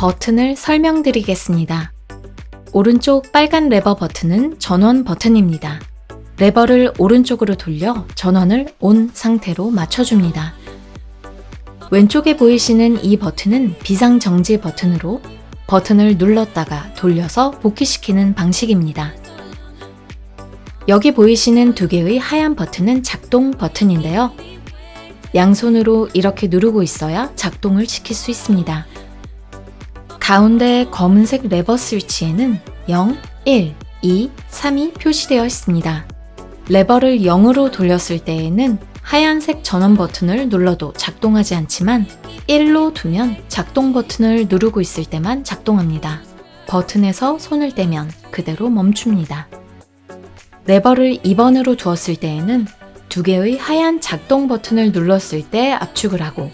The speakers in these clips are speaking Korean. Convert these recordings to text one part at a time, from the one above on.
버튼을 설명드리겠습니다. 오른쪽 빨간 레버 버튼은 전원 버튼입니다. 레버를 오른쪽으로 돌려 전원을 온 상태로 맞춰줍니다. 왼쪽에 보이시는 이 버튼은 비상정지 버튼으로 버튼을 눌렀다가 돌려서 복귀시키는 방식입니다. 여기 보이시는 두 개의 하얀 버튼은 작동 버튼인데요. 양손으로 이렇게 누르고 있어야 작동을 시킬 수 있습니다. 가운데 검은색 레버 스위치에는 0, 1, 2, 3이 표시되어 있습니다. 레버를 0으로 돌렸을 때에는 하얀색 전원 버튼을 눌러도 작동하지 않지만 1로 두면 작동 버튼을 누르고 있을 때만 작동합니다. 버튼에서 손을 떼면 그대로 멈춥니다. 레버를 2번으로 두었을 때에는 두 개의 하얀 작동 버튼을 눌렀을 때 압축을 하고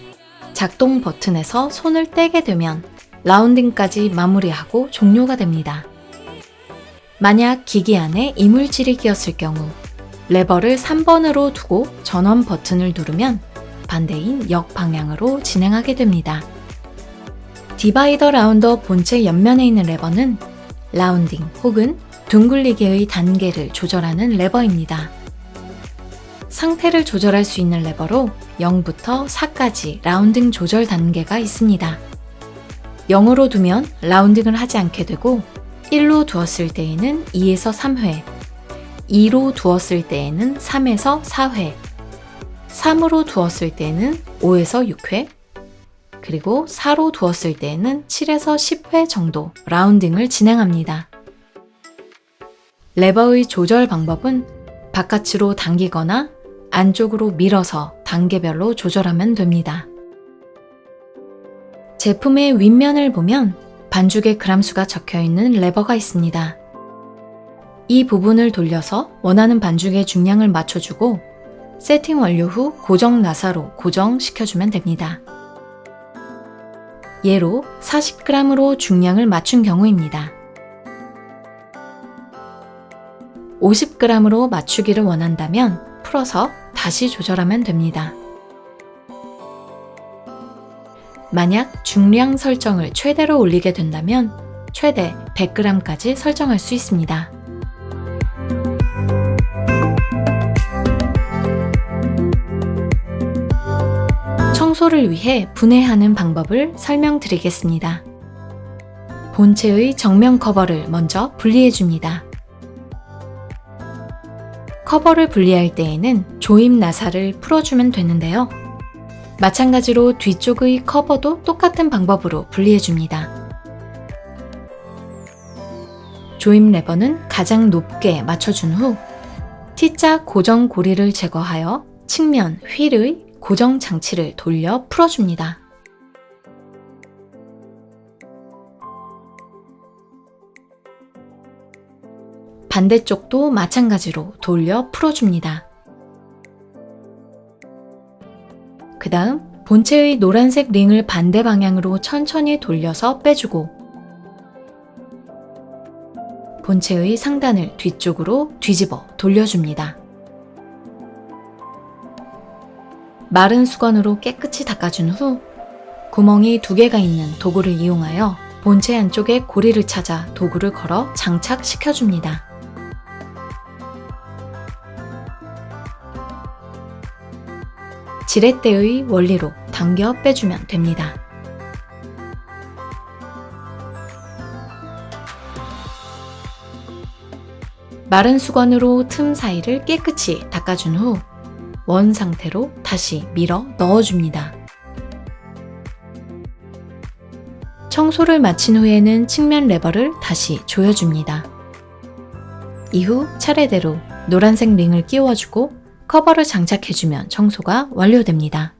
작동 버튼에서 손을 떼게 되면 라운딩까지 마무리하고 종료가 됩니다. 만약 기기 안에 이물질이 끼었을 경우 레버를 3번으로 두고 전원 버튼을 누르면 반대인 역방향으로 진행하게 됩니다. 디바이더 라운더 본체 옆면에 있는 레버는 라운딩 혹은 둥글리기의 단계를 조절하는 레버입니다. 상태를 조절할 수 있는 레버로 0부터 4까지 라운딩 조절 단계가 있습니다. 0으로 두면 라운딩을 하지 않게 되고 1로 두었을 때에는 2에서 3회, 2로 두었을 때에는 3에서 4회, 3으로 두었을 때는 5에서 6회, 그리고 4로 두었을 때에는 7에서 10회 정도 라운딩을 진행합니다. 레버의 조절 방법은 바깥으로 당기거나 안쪽으로 밀어서 단계별로 조절하면 됩니다. 제품의 윗면을 보면 반죽의 그람수가 적혀 있는 레버가 있습니다. 이 부분을 돌려서 원하는 반죽의 중량을 맞춰주고 세팅 완료 후 고정 나사로 고정시켜주면 됩니다. 예로 40g으로 중량을 맞춘 경우입니다. 50g으로 맞추기를 원한다면 풀어서 다시 조절하면 됩니다. 만약 중량 설정을 최대로 올리게 된다면 최대 100g까지 설정할 수 있습니다. 청소를 위해 분해하는 방법을 설명드리겠습니다. 본체의 정면 커버를 먼저 분리해 줍니다. 커버를 분리할 때에는 조임 나사를 풀어주면 되는데요. 마찬가지로 뒤쪽의 커버도 똑같은 방법으로 분리해 줍니다. 조임 레버는 가장 높게 맞춰준 후 T자 고정 고리를 제거하여 측면 휠의 고정 장치를 돌려 풀어줍니다. 반대쪽도 마찬가지로 돌려 풀어줍니다. 그 다음 본체의 노란색 링을 반대 방향으로 천천히 돌려서 빼주고 본체의 상단을 뒤쪽으로 뒤집어 돌려줍니다. 마른 수건으로 깨끗이 닦아준 후 구멍이 두 개가 있는 도구를 이용하여 본체 안쪽에 고리를 찾아 도구를 걸어 장착시켜줍니다. 지렛대의 원리로 당겨 빼주면 됩니다. 마른 수건으로 틈 사이를 깨끗이 닦아준 후 원 상태로 다시 밀어 넣어줍니다. 청소를 마친 후에는 측면 레버를 다시 조여줍니다. 이후 차례대로 노란색 링을 끼워주고 커버를 장착해주면 청소가 완료됩니다.